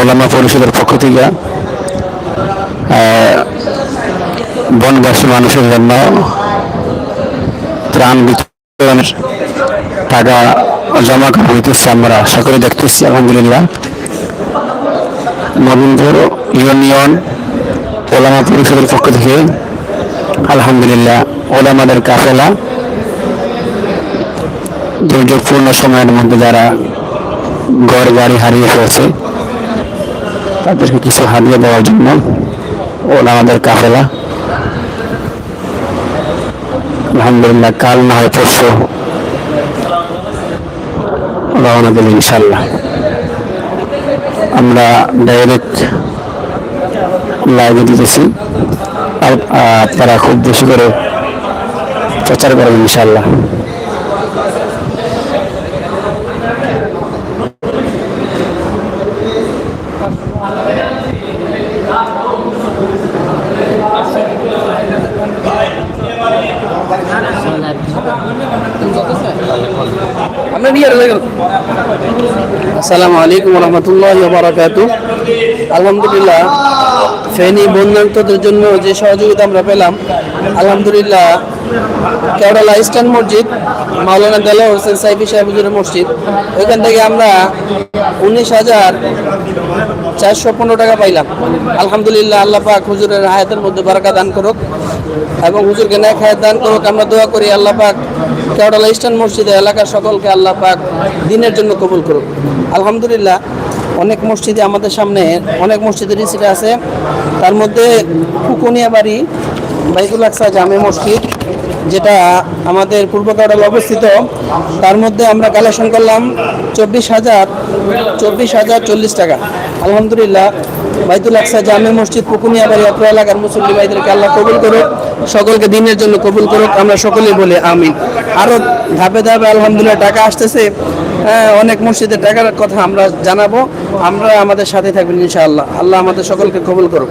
ওলামা পরিষদের পক্ষ থেকে বনবাসী মানুষের জন্য ত্রাণ বিতরণের টাকা জমা করা হইতেছে আমরা সকলে দেখতেছি, আলহামদুলিল্লাহ। নবীনপুর ইউনিয়ন ওলামা পরিষদের পক্ষ থেকে, আলহামদুলিল্লাহ, ওলামাদের কাফেলা দুর্যোগপূর্ণ সময়ের মধ্যে যারা ঘর বাড়ি হারিয়ে ফেলছে তাদেরকে কিছু হারিয়ে দেওয়ার জন্য ওরা আমাদের কাফেলা। আলহামদুলিল্লাহ, কাল না হয় পরশু রওনা দেব ইনশাল্লাহ আমরা ডাইরেক্ট লাইভে দিতেছি। আপনারা খুব বেশি করে প্রচার করবেন ইনশাল্লাহ আসসালামু আলাইকুম রহমতুল্লাহ বারাকাতু আলহামদুলিল্লাহ, ফেনী বন্যান্তদের জন্য যে সহযোগিতা আমরা পেলাম, আলহামদুলিল্লাহ, কেওড়ালা ইস্টার্ন মসজিদ, মাওলানা দেলা হোসেন সাইফি সাহেব হুজুরের মসজিদ, ওইখান থেকে আমরা উনিশ হাজার চারশো পনেরো টাকা পাইলাম। আলহামদুলিল্লাহ আল্লাহ পাক হুজুরের হায়াতের মধ্যে বারাকা দান করুক এবং হুজুরকে ন্যাক হায়াত দান করুক। আমরা দোয়া করি আল্লাহ পাক কেওড়ালা ইস্টার্ন মসজিদে এলাকার সকলকে আল্লাহ পাক দিনের জন্য কবুল করুক। আলহামদুলিল্লাহ অনেক মসজিদে আমাদের সামনে অনেক মসজিদের রিসিট আছে। তার মধ্যে কুকুনিয়া বাড়ি বাইকুল আকসা জামে মসজিদ, যেটা আমাদের পূর্ব কেওড়াল অবস্থিত। তার মধ্যে আমরা কালেকশন করলাম চব্বিশ হাজার চব্বিশ হাজার চল্লিশ টাকা। আলহামদুলিল্লাহ বাইতুল আকসা জামে মসজিদ পুকুনিয়া বাড়ি অত্র এলাকার মুসল্লি ভাইদেরকে আল্লাহ কবুল করুক সকলকে দিনের জন্য কবুল করুক আমরা সকলেই বলি আমিন। আরও ধাপে ধাপে আলহামদুলিল্লাহ টাকা আসতেছে হ্যাঁ, অনেক মসজিদের টাকার কথা আমরা জানাব আমরা আমাদের সাথে থাকবেন ইনশাআল্লাহ। আল্লাহ আমাদের সকলকে কবুল করুক।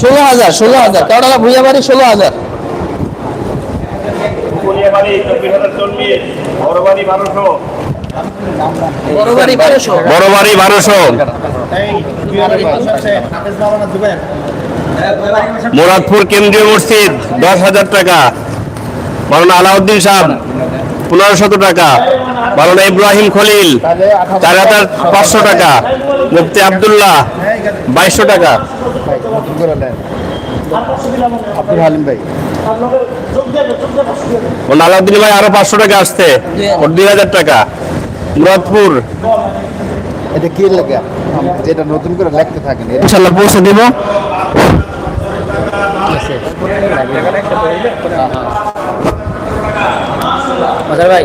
ষোলো হাজার। ষোলো হাজার কেওড়ালা ভুইয়া বাড়ি ষোলো হাজার। বাড়ি চব্বিশ হাজার চল্লিশ বড় বারোশো। বড় বারোশো। বড় বারোশো। মুরাদপুর কেন্দ্রীয় মসজিদ দশ হাজার টাকা। মাওলানা আলাউদ্দিন সাহেব পনেরোশত টাকা। মাওলানা ইব্রাহিম খলিল চার হাজার পাঁচশো টাকা। মুফতি আবদুল্লাহ বাইশশো টাকা। আব্দুল হালিম ভাই। আলাউদ্দিন ভাই আরও পাঁচশো টাকা আসতে ওর দুই হাজার টাকা। মুরাদপুর। এটা কি লেখা যেটা নতুন করে লাগতে থাকেন ইনশাল্লাহ পৌঁছে দেব। ভাই